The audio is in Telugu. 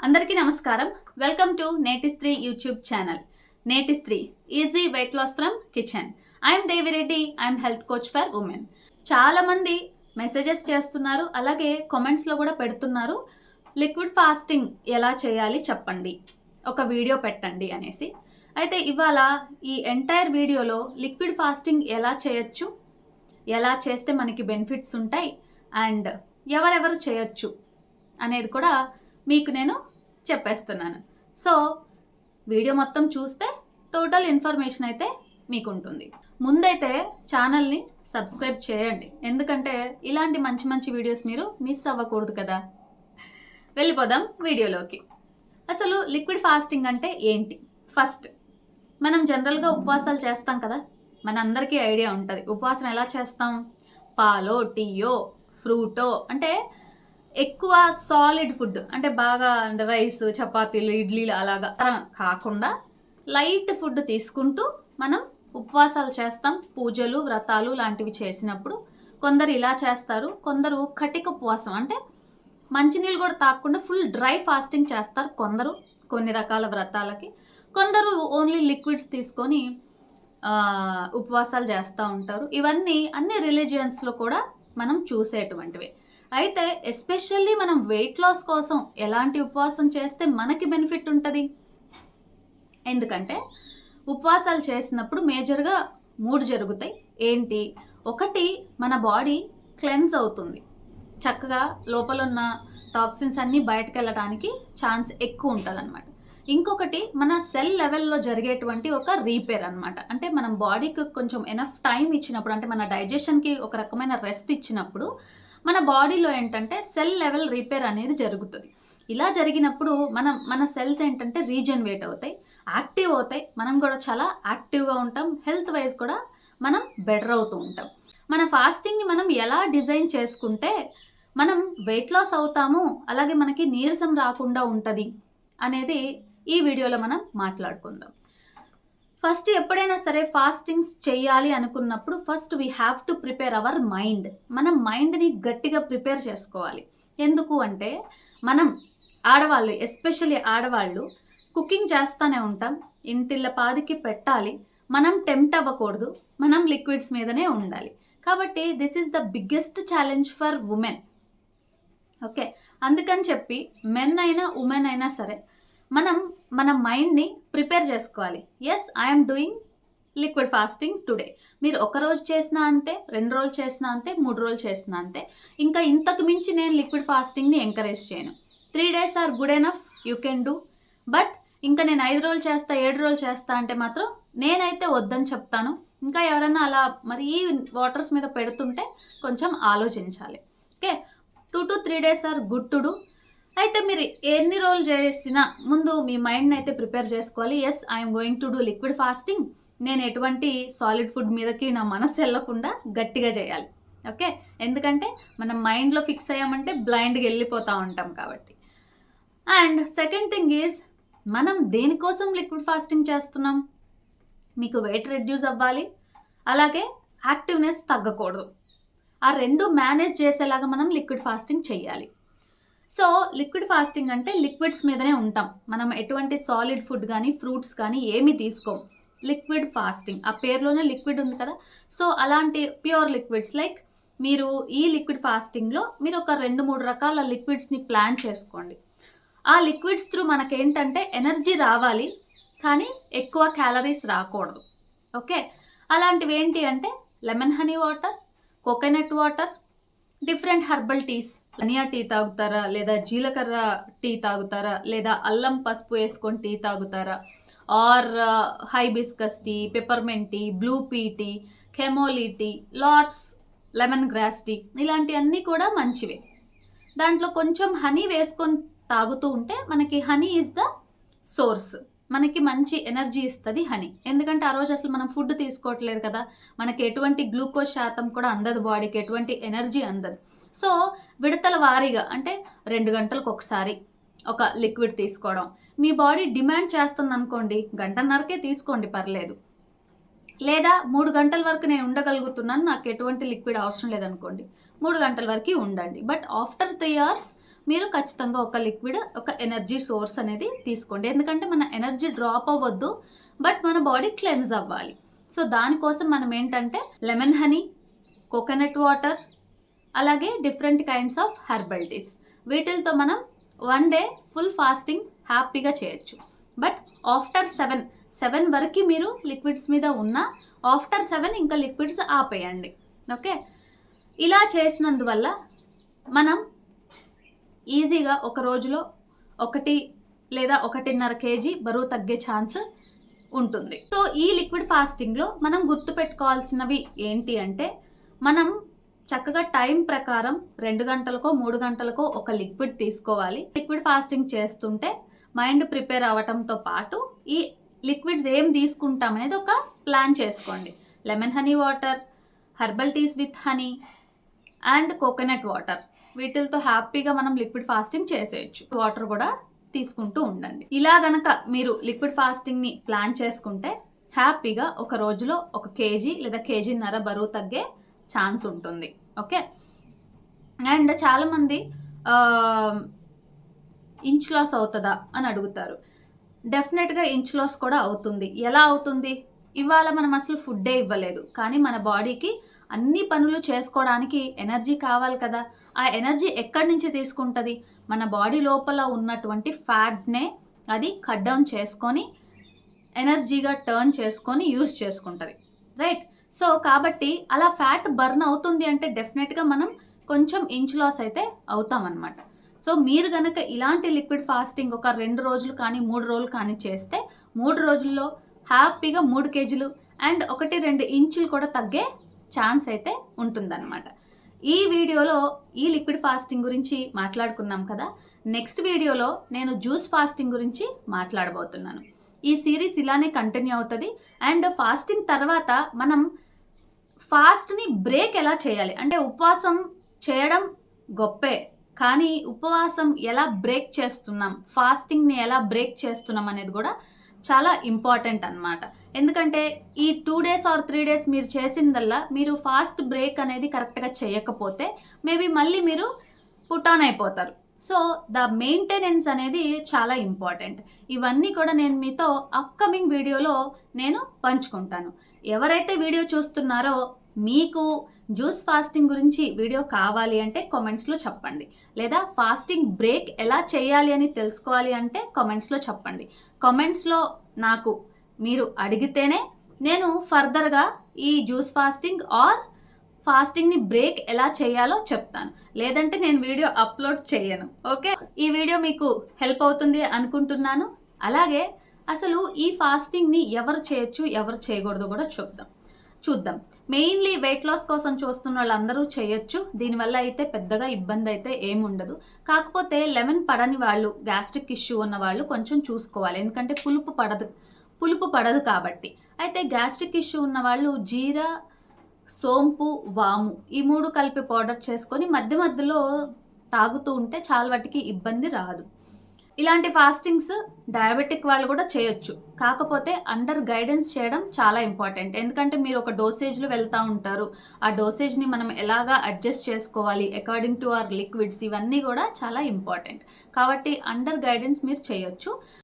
అందరికీ నమస్కారం. వెల్కమ్ టు నేటి స్త్రీ యూట్యూబ్ ఛానల్ నేటి స్త్రీ easy weight loss from kitchen I'm Devireddy I'm health coach for women చాలా మంది మెసేజెస్ చేస్తున్నారు అలాగే కామెంట్స్లో కూడా పెడుతున్నారు. లిక్విడ్ ఫాస్టింగ్ ఎలా చేయాలి చెప్పండి. ఒక వీడియో పెట్టండి అనేసి. అయితే ఇవాళ ఈ ఎంటైర్ వీడియోలో లిక్విడ్ ఫాస్టింగ్ ఎలా చేయొచ్చు ఎలా చేస్తే మనకి బెనిఫిట్స్ ఉంటాయి అండ్ ఎవరెవరు చేయొచ్చు అనేది కూడా మీకు నేను చెప్పేస్తున్నాను. సో వీడియో మొత్తం చూస్తే టోటల్ ఇన్ఫర్మేషన్ అయితే మీకు ఉంటుంది ముందైతే ఛానల్ని సబ్స్క్రైబ్ చేయండి. ఎందుకంటే ఇలాంటి మంచి మంచి వీడియోస్ మీరు మిస్ అవ్వకూడదు కదా. వెళ్ళిపోదాం వీడియోలోకి. అసలు లిక్విడ్ ఫాస్టింగ్ అంటే ఏంటి? ఫస్ట్ మనం జనరల్గా ఉపవాసాలు చేస్తాం కదా. మనందరికీ ఐడియా ఉంటుంది. ఉపవాసం ఎలా చేస్తాం? పాలో టీయో ఫ్రూటో అంటే ఎక్కువ సాలిడ్ ఫుడ్ అంటే బాగా అంటే రైస్ చపాతీలు ఇడ్లీలు అలాగా. కాకుండా లైట్ ఫుడ్ తీసుకుంటూ మనం ఉపవాసాలు చేస్తాం. పూజలు వ్రతాలు లాంటివి చేసినప్పుడు కొందరు ఇలా చేస్తారు. కొందరు కటిక ఉపవాసం అంటే మంచినీళ్ళు కూడా తాకుండా ఫుల్ డ్రై ఫాస్టింగ్ చేస్తారు కొందరు కొన్ని రకాల వ్రతాలకి. కొందరు ఓన్లీ లిక్విడ్స్ తీసుకొని ఉపవాసాలు చేస్తూ ఉంటారు. ఇవన్నీ అన్ని రిలీజియన్స్లో కూడా మనం చూసేటువంటివి. అయితే ఎస్పెషల్లీ మనం వెయిట్ లాస్ కోసం ఎలాంటి ఉపవాసం చేస్తే మనకి బెనిఫిట్ ఉంటుంది? ఎందుకంటే ఉపవాసాలు చేసినప్పుడు మేజర్గా మూడు జరుగుతాయి. ఏంటి? ఒకటి మన బాడీ క్లెన్స్ అవుతుంది. చక్కగా లోపల ఉన్న టాక్సిన్స్ అన్నీ బయటకు వెళ్ళడానికి ఛాన్స్ ఎక్కువ ఉంటుంది అనమాట ఇంకొకటి మన సెల్ లెవెల్లో జరిగేటువంటి ఒక రీపేర్ అనమాట అంటే మనం బాడీకి కొంచెం ఎనఫ్ టైం ఇచ్చినప్పుడు అంటే మన డైజెషన్కి ఒక రకమైన రెస్ట్ ఇచ్చినప్పుడు మన బాడీలో ఏంటంటే సెల్ లెవెల్ రిపేర్ అనేది జరుగుతుంది. ఇలా జరిగినప్పుడు మనం మన సెల్స్ ఏంటంటే రీజనరేట్ అవుతాయి యాక్టివ్ అవుతాయి. మనం కూడా చాలా యాక్టివ్గా ఉంటాం. హెల్త్ వైజ్ కూడా మనం బెటర్ అవుతూ ఉంటాం. మన ఫాస్టింగ్ని మనం ఎలా డిజైన్ చేసుకుంటే మనం వెయిట్ లాస్ అవుతాము అలాగే మనకి నీరసం రాకుండా ఉంటుంది అనేది ఈ వీడియోలో మనం మాట్లాడుకుందాం. ఫస్ట్ ఎప్పుడైనా సరే ఫాస్టింగ్స్ చేయాలి అనుకున్నప్పుడు first we have to prepare our mind మనం మైండ్ని గట్టిగా ప్రిపేర్ చేసుకోవాలి. ఎందుకు అంటే మనం ఆడవాళ్ళు ఎస్పెషల్లీ ఆడవాళ్ళు కుకింగ్ చేస్తూనే ఉంటాం ఇంటిళ్ళ పాదికి పెట్టాలి మనం టెంప్ట్ అవ్వకూడదు మనం లిక్విడ్స్ మీదనే ఉండాలి. కాబట్టి this is the biggest challenge for women okay అందుకని చెప్పి మెన్ అయినా ఉమెన్ అయినా సరే మనం మన మైండ్ని ప్రిపేర్ చేసుకోవాలి. Yes I'm doing liquid fasting today మీరు ఒక రోజు చేసినా అంతే రెండు రోజులు చేసినా అంతే మూడు రోజులు చేసినా అంతే. ఇంకా ఇంతకు మించి నేను లిక్విడ్ ఫాస్టింగ్ని ఎంకరేజ్ చేయను. Three days are good enough you can do but ఇంకా నేను ఐదు రోజులు చేస్తా ఏడు రోజులు చేస్తా అంటే మాత్రం నేనైతే వద్దని చెప్తాను. ఇంకా ఎవరైనా అలా మరీ వాటర్స్ మీద పెడుతుంటే కొంచెం ఆలోచించాలి. Okay two to three days are good to do అయితే మీరు ఎన్ని రోజులు చేసినా ముందు మీ మైండ్ని అయితే ప్రిపేర్ చేసుకోవాలి. Yes I'm going to do liquid fasting నేను ఎటువంటి సాలిడ్ ఫుడ్ మీదకి నా మనసు వెళ్ళకుండా గట్టిగా చేయాలి. ఓకే ఎందుకంటే మనం మైండ్లో ఫిక్స్ అయ్యామంటే బ్లైండ్గా వెళ్ళిపోతూ ఉంటాం కాబట్టి. అండ్ సెకండ్ థింగ్ ఈజ్ మనం దేనికోసం లిక్విడ్ ఫాస్టింగ్ చేస్తున్నాం? మీకు వెయిట్ రెడ్యూస్ అవ్వాలి. అలాగే యాక్టివ్నెస్ తగ్గకూడదు. ఆ రెండు మేనేజ్ చేసేలాగా మనం లిక్విడ్ ఫాస్టింగ్ చేయాలి. సో లిక్విడ్ ఫాస్టింగ్ అంటే లిక్విడ్స్ మీదనే ఉంటాం. మనం ఎటువంటి సాలిడ్ ఫుడ్ కానీ ఫ్రూట్స్ కానీ ఏమీ తీసుకోం. Liquid fasting. ఆ పేరులోనే లిక్విడ్ ఉంది కదా. సో అలాంటి ప్యూర్ లిక్విడ్స్ లైక్ మీరు ఈ లిక్విడ్ ఫాస్టింగ్లో మీరు ఒక రెండు మూడు రకాల లిక్విడ్స్ని ప్లాన్ చేసుకోండి. ఆ లిక్విడ్స్ త్రూ మనకేంటంటే ఎనర్జీ రావాలి కానీ ఎక్కువ క్యాలరీస్ రాకూడదు. ఓకే? అలాంటివి ఏంటి అంటే lemon honey water coconut water different herbal teas. ధనియా టీ తాగుతారా? లేదా జీలకర్ర టీ తాగుతారా? లేదా అల్లం పసుపు వేసుకొని టీ తాగుతారా? Or hibiscus tea peppermint tea blue pea tea chamomile tea lots lemon grass tea ఇలాంటివన్నీ కూడా మంచివే. దాంట్లో కొంచెం హనీ వేసుకొని తాగుతూ ఉంటే మనకి హనీ ఈజ్ ద సోర్స్. మనకి మంచి ఎనర్జీ ఇస్తుంది హనీ. ఎందుకంటే ఆ రోజు అసలు మనం ఫుడ్ తీసుకోవట్లేదు కదా. మనకి ఎటువంటి గ్లూకోజ్ శాతం కూడా అందదు బాడీకి ఎటువంటి ఎనర్జీ అందదు. సో విడతల వారీగా అంటే రెండు గంటలకు ఒకసారి ఒక లిక్విడ్ తీసుకోవడం. మీ బాడీ డిమాండ్ చేస్తుంది అనుకోండి గంటన్నరకే తీసుకోండి పర్లేదు. లేదా మూడు గంటల వరకు నేను ఉండగలుగుతున్నాను నాకు ఎటువంటి లిక్విడ్ అవసరం లేదనుకోండి మూడు గంటల వరకు ఉండండి. బట్ ఆఫ్టర్ త్రీ అవర్స్ మీరు ఖచ్చితంగా ఒక లిక్విడ్ ఒక ఎనర్జీ సోర్స్ అనేది తీసుకోండి. ఎందుకంటే మన ఎనర్జీ డ్రాప్ అవ్వద్దు బట్ మన బాడీ క్లెన్స్ అవ్వాలి. సో దానికోసం మనం ఏంటంటే లెమన్ హనీ కోకోనట్ వాటర్ అలాగే different kinds of herbal teas వీటితో మనం వన్ డే ఫుల్ ఫాస్టింగ్ హ్యాపీగా చేయొచ్చు. బట్ ఆఫ్టర్ సెవెన్ సెవెన్ వరకు మీరు లిక్విడ్స్ మీద ఉన్న ఆఫ్టర్ సెవెన్ ఇంకా లిక్విడ్స్ ఆపేయండి. ఓకే ఇలా చేసినందువల్ల మనం ఈజీగా ఒక రోజులో ఒకటి లేదా ఒకటిన్నర కేజీ బరువు తగ్గే ఛాన్స్ ఉంటుంది. సో ఈ లిక్విడ్ ఫాస్టింగ్లో మనం గుర్తుపెట్టుకోవాల్సినవి ఏంటి అంటే మనం చక్కగా టైం ప్రకారం రెండు గంటలకో మూడు గంటలకో ఒక లిక్విడ్ తీసుకోవాలి. లిక్విడ్ ఫాస్టింగ్ చేస్తుంటే మైండ్ ప్రిపేర్ అవ్వటంతో పాటు ఈ లిక్విడ్స్ ఏం తీసుకుంటాం అనేది ఒక ప్లాన్ చేసుకోండి. Lemon honey water herbal teas with honey and coconut water. వీటితో హ్యాపీగా మనం లిక్విడ్ ఫాస్టింగ్ చేసేయచ్చు. వాటర్ కూడా తీసుకుంటూ ఉండండి. ఇలా గనక మీరు లిక్విడ్ ఫాస్టింగ్ని ప్లాన్ చేసుకుంటే హ్యాపీగా ఒక రోజులో ఒక కేజీ లేదా కేజీన్నర బరువు తగ్గే ఛాన్స్ ఉంటుంది. ఓకే? అండ్ చాలామంది ఇంచ్ లాస్ అవుతుందా అని అడుగుతారు. డెఫినెట్గా ఇంచ్ లాస్ కూడా అవుతుంది. ఎలా అవుతుంది? ఇవాళ మనం అసలు ఫుడ్డే ఇవ్వలేదు. కానీ మన బాడీకి అన్ని పనులు చేసుకోవడానికి ఎనర్జీ కావాలి కదా. ఆ ఎనర్జీ ఎక్కడి నుంచి తీసుకుంటుంది? మన బాడీ లోపల ఉన్నటువంటి ఫ్యాట్నే అది కట్ డౌన్ చేసుకొని ఎనర్జీగా టర్న్ చేసుకొని యూజ్ చేసుకుంటుంది. రైట్? సో కాబట్టి అలా ఫ్యాట్ బర్న్ అవుతుంది అంటే డెఫినెట్గా మనం కొంచెం ఇంచ్ లాస్ అయితే అవుతామన్నమాట. సో మీరు గనక ఇలాంటి లిక్విడ్ ఫాస్టింగ్ ఒక రెండు రోజులు కానీ మూడు రోజులు కానీ చేస్తే మూడు రోజుల్లో హ్యాపీగా మూడు కేజీలు అండ్ ఒకటి రెండు ఇంచులు కూడా తగ్గే ఛాన్స్ అయితే ఉంటుందన్నమాట. ఈ వీడియోలో ఈ లిక్విడ్ ఫాస్టింగ్ గురించి మాట్లాడుకున్నాం కదా. నెక్స్ట్ వీడియోలో నేను జ్యూస్ ఫాస్టింగ్ గురించి మాట్లాడబోతున్నాను. ఈ సిరీస్ ఇలానే కంటిన్యూ అవుతుంది. అండ్ ఫాస్టింగ్ తర్వాత మనం ఫాస్ట్ని బ్రేక్ ఎలా చేయాలి? అంటే ఉపవాసం చేయడం గొప్పే. కానీ ఉపవాసం ఎలా బ్రేక్ చేస్తున్నాం? ఫాస్టింగ్ని ఎలా బ్రేక్ చేస్తున్నాం అనేది కూడా చాలా ఇంపార్టెంట్ అనమాట ఎందుకంటే ఈ two days or three days మీరు చేసిందల్లా మీరు ఫాస్ట్ బ్రేక్ అనేది కరెక్ట్గా చేయకపోతే మేబీ మళ్ళీ మీరు పుట్ ఆన్ అయిపోతారు. సో ద మెయింటెనెన్స్ అనేది చాలా ఇంపార్టెంట్. ఇవన్నీ కూడా నేను మీతో అప్కమింగ్ వీడియోలో నేను పంచుకుంటాను. ఎవరైతే వీడియో చూస్తున్నారో మీకు జ్యూస్ ఫాస్టింగ్ గురించి వీడియో కావాలి అంటే కామెంట్స్లో చెప్పండి. లేదా ఫాస్టింగ్ బ్రేక్ ఎలా చేయాలి అని తెలుసుకోవాలి అంటే కామెంట్స్లో చెప్పండి. కామెంట్స్లో నాకు మీరు అడిగితేనే నేను ఫర్దర్గా ఈ జ్యూస్ ఫాస్టింగ్ ఆర్ ఫాస్టింగ్ని బ్రేక్ ఎలా చేయాలో చెప్తాను. లేదంటే నేను వీడియో అప్లోడ్ చేయను. ఓకే? ఈ వీడియో మీకు హెల్ప్ అవుతుంది అనుకుంటున్నాను. అలాగే అసలు ఈ ఫాస్టింగ్ని ఎవరు చేయొచ్చు ఎవరు చేయకూడదు కూడా చూద్దాం. చూద్దాం. మెయిన్లీ వెయిట్ లాస్ కోసం చూస్తున్న వాళ్ళందరూ చేయొచ్చు. దీనివల్ల అయితే పెద్దగా ఇబ్బంది అయితే ఏముండదు కాకపోతే లెమన్ పడని వాళ్ళు గ్యాస్ట్రిక్ ఇష్యూ ఉన్న వాళ్ళు కొంచెం చూసుకోవాలి. ఎందుకంటే పులుపు పడదు. పులుపు పడదు కాబట్టి. అయితే గ్యాస్ట్రిక్ ఇష్యూ ఉన్న వాళ్ళు జీరా సోంపు వాము ఈ మూడు కలిపి పౌడర్ చేసుకొని మధ్య మధ్యలో తాగుతూ ఉంటే చాలా వాటికి ఇబ్బంది రాదు. ఇలాంటి ఫాస్టింగ్స్ డయాబెటిక్ వాళ్ళు కూడా చేయొచ్చు. కాకపోతే అండర్ గైడెన్స్ చేయడం చాలా ఇంపార్టెంట్ ఎందుకంటే మీరు ఒక డోసేజ్లో వెళ్తూ ఉంటారు. ఆ డోసేజ్ని మనం ఎలాగా అడ్జస్ట్ చేసుకోవాలి? అకార్డింగ్ టు అవర్ లిక్విడ్స్ ఇవన్నీ కూడా చాలా ఇంపార్టెంట్ కాబట్టి అండర్ గైడెన్స్ మీరు చేయొచ్చు.